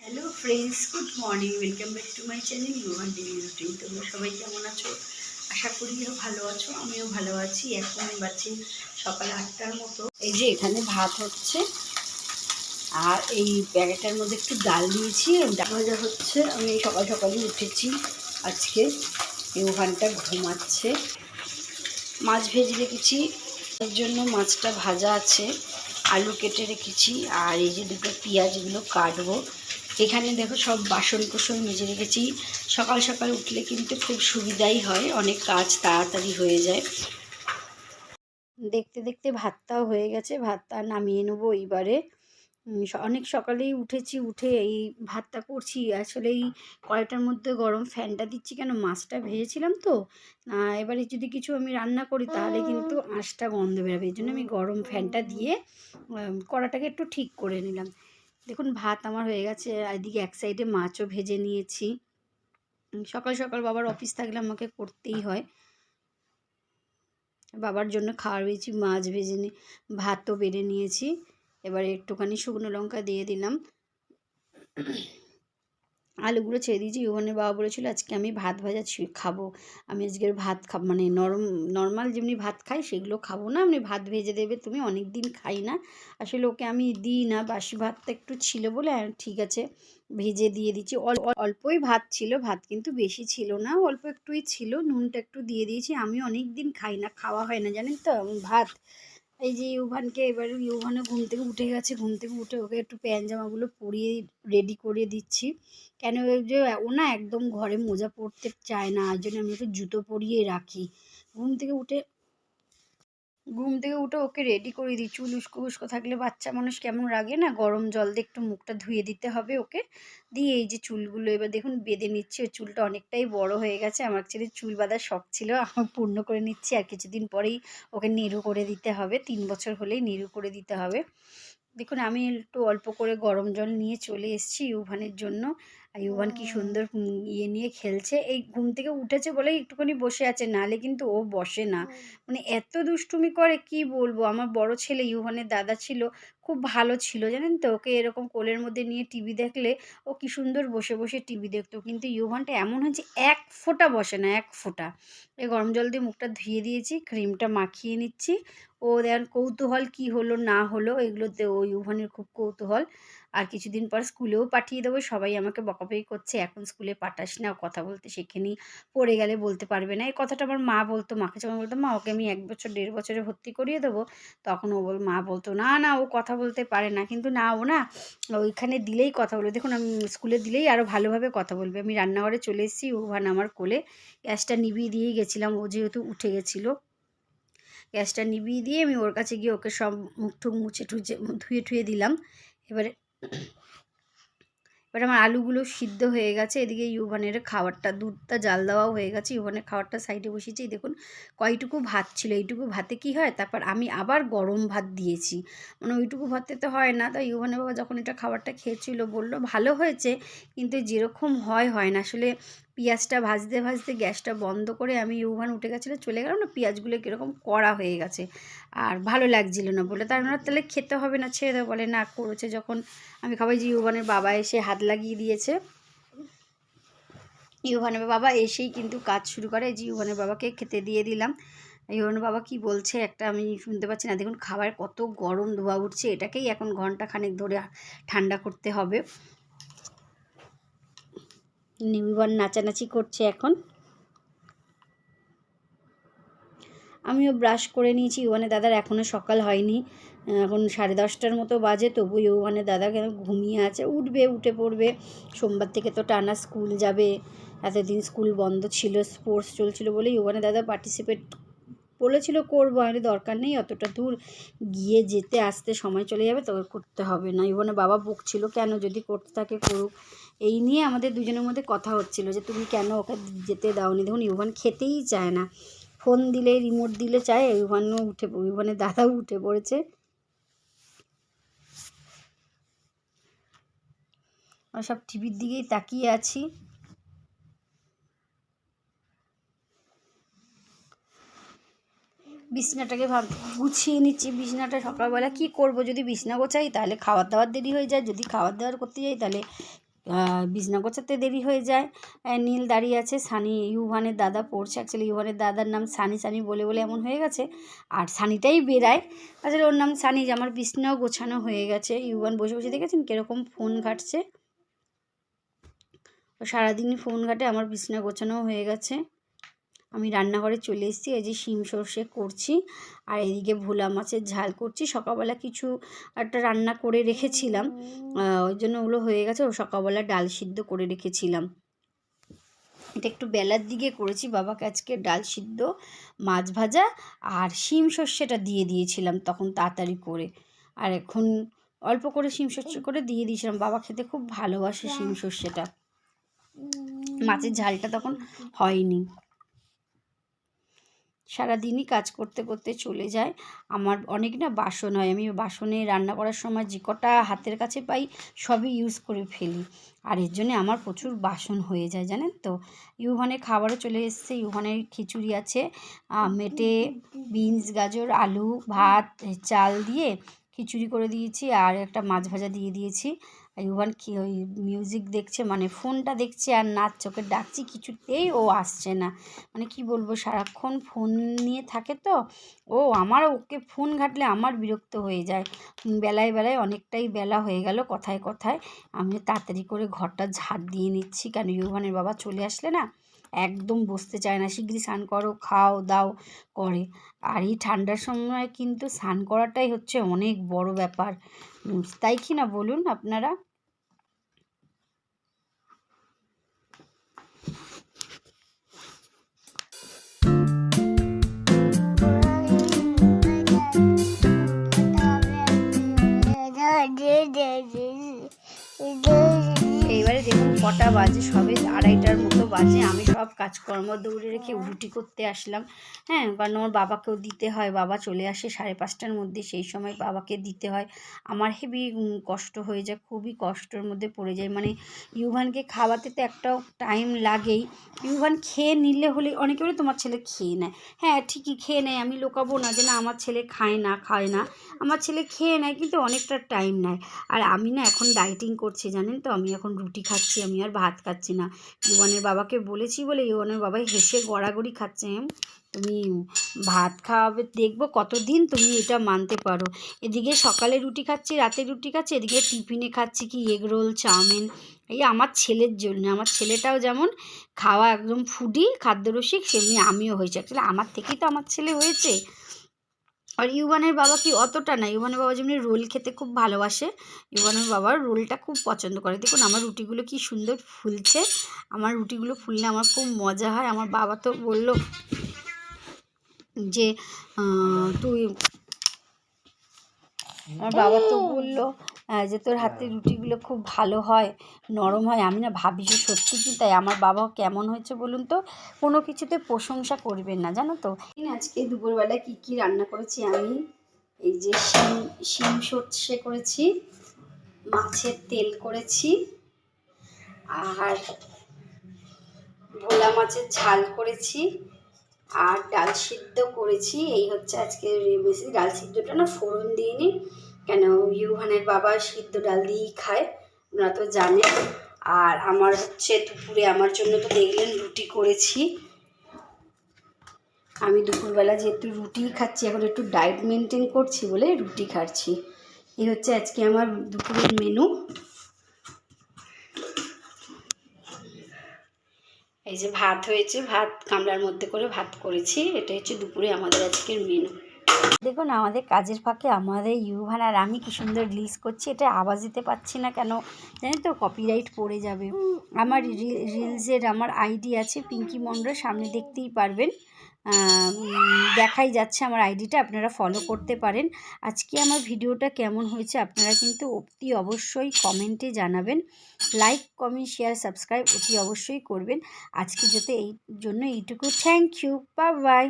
Hello friends good morning welcome back to my channel yuan daily routine তোমরা সবাই কেমন আছো? আশা করি ভালো আছো, আমিও ভালো আছি। এখন বাচ্চি সকাল আটটার মতো। এই যে এখানে ভাত হচ্ছে, আর এই প্যাকেটটার মধ্যে একটু ডাল দিয়েছি। ডাল ভাজা হচ্ছে। আমি সকাল সকালই উঠেছি। আজকে এই ওখানটা ঘুমাচ্ছে। মাছ ভেজে রেখেছি। এর জন্য মাছটা ভাজা আছে। আলু কেটে রেখেছি। আর এই যে দুটো পেঁয়াজগুলো কাটবো। এখানে দেখো সব বাসন কোসন মেজে রেখেছি। সকাল সকাল উঠলে কিন্তু খুব সুবিধাই হয়, অনেক কাজ তাড়াতাড়ি হয়ে যায়। দেখতে দেখতে ভাতটাও হয়ে গেছে, ভাতটা নামিয়ে নেব এইবারে। অনেক সকালেই উঠেছি, উঠে এই ভাতটা করছি। আসলে এই কড়াইটার মধ্যে গরম ফ্যানটা দিচ্ছি কেন? মাছটা ভেজেছিলাম তো। এবারে যদি কিছু আমি রান্না করি তাহলে কিন্তু আঁশটা গন্ধ বেরোবে। এই জন্য আমি গরম ফ্যানটা দিয়ে কড়াটাকে একটু ঠিক করে নিলাম। দেখুন, ভাত আমার হয়ে গেছে। এদিকে এক সাইডে মাছও ভেজে নিয়েছি। সকাল সকাল বাবার অফিস থাকলে আমাকে করতেই হয়। বাবার জন্য খাওয়ার পেয়েছি মাছ ভেজে নিয়ে ভাতও বেড়ে নিয়েছি। এবার একটুখানি শুকনো লঙ্কা দিয়ে দিলাম। আলুগুলো ছেড়ে দিয়েছি। ইউভানের বাবা বলেছিল, আজকে আমি ভাত ভাজা খাব। আমি আজকের ভাত খাব মানে নরম, নর্মাল যেমনি ভাত খাই, সেগুলো খাব না। আপনি ভাত ভেজে দেবে, তুমি অনেক দিন খাই না। আসলে ওকে আমি দিই না, বাসি ভাতটা একটু ছিল বলে ঠিক আছে, ভেজে দিয়ে দিচ্ছি। অল- অল- অল্পই ভাত ছিল, ভাত কিন্তু বেশি ছিল না, অল্প একটুই ছিল, নুনটা একটু দিয়ে দিয়েছি। আমি অনেক দিন খাই না, খাওয়া হয় না, জানেন তো, ভাত এই যে ইউভানকে এবার ইউভানে ঘুম থেকে উঠে গেছে, ঘুম থেকে উঠে ওকে একটু প্যান্ট জামাগুলো পরিয়ে রেডি করে দিচ্ছি। কেন যে, ও না একদম ঘরে মোজা পরতে চায় না, আর জন্য আমি ওকে জুতো পরিয়ে রাখি। ঘুম থেকে উঠে ঘুম থেকে উঠে ওকে রেডি করে দিই। চুল উস্কো উস্কো থাকলে বাচ্চা মানুষ কেমন রাগে না? গরম জল দিয়ে একটু মুখটা ধুয়ে দিতে হবে ওকে। দিয়ে এই যে চুলগুলো এবার দেখুন বেঁধে নিচ্ছি। চুলটা অনেকটাই বড় হয়ে গেছে। আমার ছেলে চুল বাঁধার শখ ছিল আমি পূর্ণ করে নিচ্ছি। আর কিছুদিন পরেই ওকে নিরু করে দিতে হবে। তিন বছর হলেই নিরু করে দিতে হবে। দেখুন, আমি একটু অল্প করে গরম জল নিয়ে চলে এসেছি ইউভানের জন্য। আর ইউভান কি সুন্দর ইয়ে নিয়ে খেলছে। এই ঘুম থেকে উঠেছে বলেই একটুখানি বসে আছে নাহলে কিন্তু ও বসে না। মানে এত দুষ্টুমি করে কি বলব? আমার বড় ছেলে ইউভানের দাদা ছিল খুব ভালো ছিল জানেন তো? ওকে এরকম কোলের মধ্যে নিয়ে টিভি দেখলে ও কি সুন্দর বসে বসে টিভি দেখতো। কিন্তু ইউভানটা এমন হয়েছে এক ফোঁটা বসে না এক ফোঁটা। এই গরম জল দিয়ে মুখটা ধুয়ে দিয়েছি ক্রিমটা মাখিয়ে নিচ্ছি ও দেন কৌতূহল কি হলো, না হলো, এগুলোতে ও ইউভানের খুব কৌতূহল। আর কিছুদিন পর স্কুলেও পাঠিয়ে দেবো, সবাই আমাকে বকাবকি করছে, এখন স্কুলে পাঠাস না কথা বলতে শেখেনি, পড়ে গেলে বলতে পারবে না। এই কথাটা আমার মা বলতো, মাকে যখন বলতো, মা, ওকে আমি এক বছর, দেড় বছরে ভর্তি করিয়ে দেবো, তখন ও বল, মা বলতো, না না, ও কথা বলতে পারে না, কিন্তু না, ও না, ওইখানে দিলেই কথা বলবে। দেখুন, আমি স্কুলে দিলেই আরও ভালোভাবে কথা বলবে। আমি রান্নাঘরে চলে এসেছি ওভান আমার কোলে গ্যাসটা নিভিয়ে দিয়েই গেছিলাম, ও যেহেতু উঠে গেছিল। গ্যাসটা নিভিয়ে দিয়ে আমি ওর কাছে গিয়ে ওকে সব মুখ টুক মুছে ঠুচে ধুয়ে ঠুয়ে দিলাম। এবারে, এবার আমার আলুগুলো সিদ্ধ হয়ে গেছে। এদিকে ইউভানের খাবারটা, দুধটা, জাল দেওয়াও হয়ে গেছে। ইউভানের খাবারটা সাইডে বসিয়েছি। দেখুন কয়টুকু ভাত ছিল। এইটুকু ভাতে কি হয়? তারপর আমি আবার গরম ভাত দিয়েছি। মানে ওইটুকু ভাতে তো হয় না। তাই ইউভানের বাবা যখন এটা খাবারটা খেয়েছিল বলল, ভালো হয়েছে, কিন্তু যেরকম হয় হয় না। আসলে পেঁয়াজটা ভাজতে ভাজতে গ্যাসটা বন্ধ করে আমি ইউভান উঠে গেছিল, চলে গেল না পেঁয়াজগুলো কীরকম কড়া হয়ে গেছে। আর ভালো লাগছিল না বলে। তার ওনার তাহলে খেতে হবে না, ছেড়ে দেবো বলে না, করেছে। যখন আমি খাবাই যে ইউভানের বাবা এসে হাত লাগিয়ে দিয়েছে। ইউভানের বাবা এসেই কিন্তু কাজ শুরু করে। যে ইউভানের বাবাকে খেতে দিয়ে দিলাম। ইউভানের বাবা কি বলছে? একটা আমি শুনতে পাচ্ছি না। দেখুন, খাবার কত গরম ধোয়া উঠছে। এটাকেই এখন ঘণ্টা খানেক ধরে ঠান্ডা করতে হবে। নিউবার নাচানাচি করছে এখন। আমিও ব্রাশ করে নিয়েছি ওখানে দাদার এখনও সকাল হয়নি। এখন সাড়ে দশটার মতো বাজে, তবু ওখানে দাদা কেন ঘুমিয়ে আছে? উঠবে, উঠে পড়বে। সোমবার থেকে তো টানা স্কুল যাবে। এতদিন স্কুল বন্ধ ছিল, স্পোর্টস চলছিল বলে ওখানে দাদা পার্টিসিপেট বলেছিল, করব, আর দরকার নেই, অতটা দূর গিয়ে যেতে, আসতে সময় চলে যাবে তবে করতে হবে। না ইউভানের বাবা বকছিল, কেন যদি করতে থাকে, করুক। এই নিয়ে আমাদের দুজনের মধ্যে কথা হচ্ছিল যে, তুমি কেন ওকে যেতে দাওনি? দেখুন ইউভান খেতেই চায় না। ফোন দিলে, রিমোট দিলে চায় ইউভানও উঠে ইউভানের দাদাও উঠে পড়েছে। আমরা সব টিভির দিকেই তাকিয়ে আছি। বিছনাটাকে ভাব, গুছিয়ে নিচ্ছি। বিছনাটা সকালবেলা কি করব? যদি বিছনা গোছাই, তাহলে খাবার দাবার দেরি হয়ে যায়। যদি খাবার দাবার করতে যাই, তাহলে বিছনা গোছাতে দেরি হয়ে যায়। নীল দাঁড়িয়ে আছে, সানি, ইউভানের দাদা পড়ছে। অ্যাকচুয়ালি ইউভানের দাদার নাম সানি সানি বলে বলে এমন হয়ে গেছে। আর সানিটাই বেরায় আসলে ওর নাম সানি, যে আমার বিছনাও গোছানো হয়ে গেছে। ইউভান বসে বসে দেখেছেন কীরকম ফোন ঘাটছে? সারাদিনই ফোন ঘাটে, আমার বিছনা গোছানো হয়ে গেছে। আমি রান্নাঘরে চলে এসেছি, এই যে শিম সর্ষে করছি আর এদিকে ভোলা মাছের ঝাল করছি। সকালবেলা কিছু একটা রান্না করে রেখেছিলাম ওই জন্য ওগুলো হয়ে গেছে, ও সকালবেলা ডাল সিদ্ধ করে রেখেছিলাম। এটা একটু বেলার দিকে করেছি, বাবাকে আজকে ডাল সিদ্ধ, মাছ ভাজা আর শিম সর্ষেটা দিয়ে দিয়েছিলাম তখন তাড়াতাড়ি করে। আর এখন অল্প করে শিম সর্ষে করে দিয়ে দিয়েছিলাম, বাবা খেতে খুব ভালোবাসে শিম সর্ষেটা। মাছের ঝালটা তখন হয়নি। সারাদিনই কাজ করতে করতে চলে যায়। আমার অনেক না বাসন হয়। আমি বাসনে রান্না করার সময় যে কটা হাতের কাছে পাই সবই ইউজ করে ফেলি। আর এর জন্যে আমার প্রচুর বাসন হয়ে যায়, জানেন তো? ইউভানের খাবারও চলে এসছে। ইউভানের খিচুড়ি আছে। মেটে, বিনস, গাজর, আলু, ভাত, চাল দিয়ে খিচুড়ি করে দিয়েছি। আর একটা মাছ ভাজা দিয়ে দিয়েছি। ইউভান কি ওই মিউজিক দেখছে? মানে ফোনটা দেখছে আর নাচ চোখে ডাকছি, কিছুতেই ও আসছে না। মানে কি বলব, সারাক্ষণ ফোন নিয়ে থাকে তো। ও আমার, ওকে ফোন ঘাটলে আমার বিরক্ত হয়ে যায়। বেলায় বেলায় অনেকটাই বেলা হয়ে গেল কথায় কথায়। আমি তাড়াতাড়ি করে ঘরটা ঝাড় দিয়ে নিচ্ছি, কেন ইউভানের বাবা চলে আসলে না? একদম বসতে চায় না। শিগগিরই স্নান করো, খাও, দাও, করে। আর এই ঠান্ডার সময় কিন্তু স্নান করাটাই হচ্ছে অনেক বড় ব্যাপার। তাই কি না বলুন আপনারা? কটা বাজে, সবে আড়াইটার মতো বাজে। আমি সব কাজকর্ম দৌড়ে রেখে রুটি করতে আসলাম। হ্যাঁ কারণ আমার বাবাকেও দিতে হয়। বাবা চলে আসে সাড়ে পাঁচটার মধ্যে, সেই সময় বাবাকে দিতে হয়। আমার হেবি কষ্ট হয়ে যায়, খুবই কষ্টের মধ্যে পড়ে যায়। মানে ইউভানকে খাওয়াতে তো একটাও টাইম লাগেই। ইউভান খেয়ে নিলে হলে, অনেকে বলে তোমার ছেলে খেয়ে নেয়। হ্যাঁ ঠিকই খেয়ে নেয়। আমি লোকাবো না যে না, আমার ছেলে খায় না খায় না। আমার ছেলে খেয়ে নেয়, কিন্তু অনেকটা টাইম নেয়। আর আমি না এখন ডাইটিং করছি, জানেন তো? আমি এখন রুটি খাচ্ছি, আমি আর ভাত খাচ্ছি না। ইউয়ানের বাবাকে বলেছি বলে ইউয়ানের বাবাই হেসে গড়াগড়ি খাচ্ছে। "এম, তুমি ভাত খাওয়াবে দেখব কতদিন তুমি এটা মানতে পারো। এদিকে সকালে রুটি খাচ্ছি রাতে রুটি খাচ্ছি এদিকে টিফিনে খাচ্ছি কি এগ রোল চাউমিন। এই আমার ছেলের জন্য আমার ছেলেটাও যেমন খাওয়া একদম ফুডি খাদ্যরসিক সেমনি আমিও হয়েছি। অ্যাকচুয়ালি আমার থেকেই তো আমার ছেলে হয়েছে। আর ইউবানের বাবা কি অতটা না, ইউবানের বাবা যেমনি রোল খেতে খুব ভালোবাসে, ইউবানের বাবার রোলটা খুব পছন্দ করে। দেখুন, আমার রুটিগুলো কি সুন্দর ফুলছে, আমার রুটিগুলো ফুললে আমার খুব মজা হয়। আমার বাবা তো বলল যে তুই, আমার বাবা তো বলল যে তোর হাতের রুটিগুলো খুব ভালো হয় নরম হয় আমি না ভাবি যে সত্যি কি তাই? আমার বাবা কেমন হয়েছে বলুন তো? কোনো কিছুতে প্রশংসা করবেন না জানো তো? আজকে দুপুরবেলায় কি কি রান্না করেছি আমি? এই যে শিম শিম সর্ষে করেছি মাছের তেল করেছি আর ভোলা মাছের ঝাল করেছি আর ডাল সিদ্ধ করেছি। এই হচ্ছে আজকে বেশি ডাল সিদ্ধটা না ফোড়ন দিইনি কেন? ইউভানের বাবা সিদ্ধ ডাল দিয়েই খায় ওনারা তো জানেন আর আমার হচ্ছে দুপুরে আমার জন্য তো দেখলেন রুটি করেছি। আমি দুপুরবেলা যেহেতু রুটি খাচ্ছি, এখন একটু ডায়েট মেনটেন করছি বলে রুটি খাচ্ছি। এই হচ্ছে আজকে আমার দুপুরের মেনু। এই যে ভাত হয়েছে, ভাত গামলার মধ্যে করে ভাত করেছি। এটা হচ্ছে দুপুরে আমাদের আজকের মেনু। দেখুন, আমাদের কাজের ফাঁকে আমাদের ইউভান আর আমি কি সুন্দর রিলস করছি, এটা আওয়াজ দিতে পারছি না কেন? জানি তো কপিরাইট পড়ে যাবে। আমার রিলসের আমার আইডি আছে পিঙ্কি মন্ডল সামনে দেখতেই পারবেন। দেখাই যাচ্ছে আমার আইডিটা আপনারা ফলো করতে পারেন। আজকে আমার ভিডিওটা কেমন হয়েছে, আপনারা কিন্তু অতি অবশ্যই কমেন্টে জানাবেন। লাইক কমেন্ট শেয়ার সাবস্ক্রাইব অতি অবশ্যই করবেন। আজকে যাতে এই জন্য এইটুকু। Thank you bye bye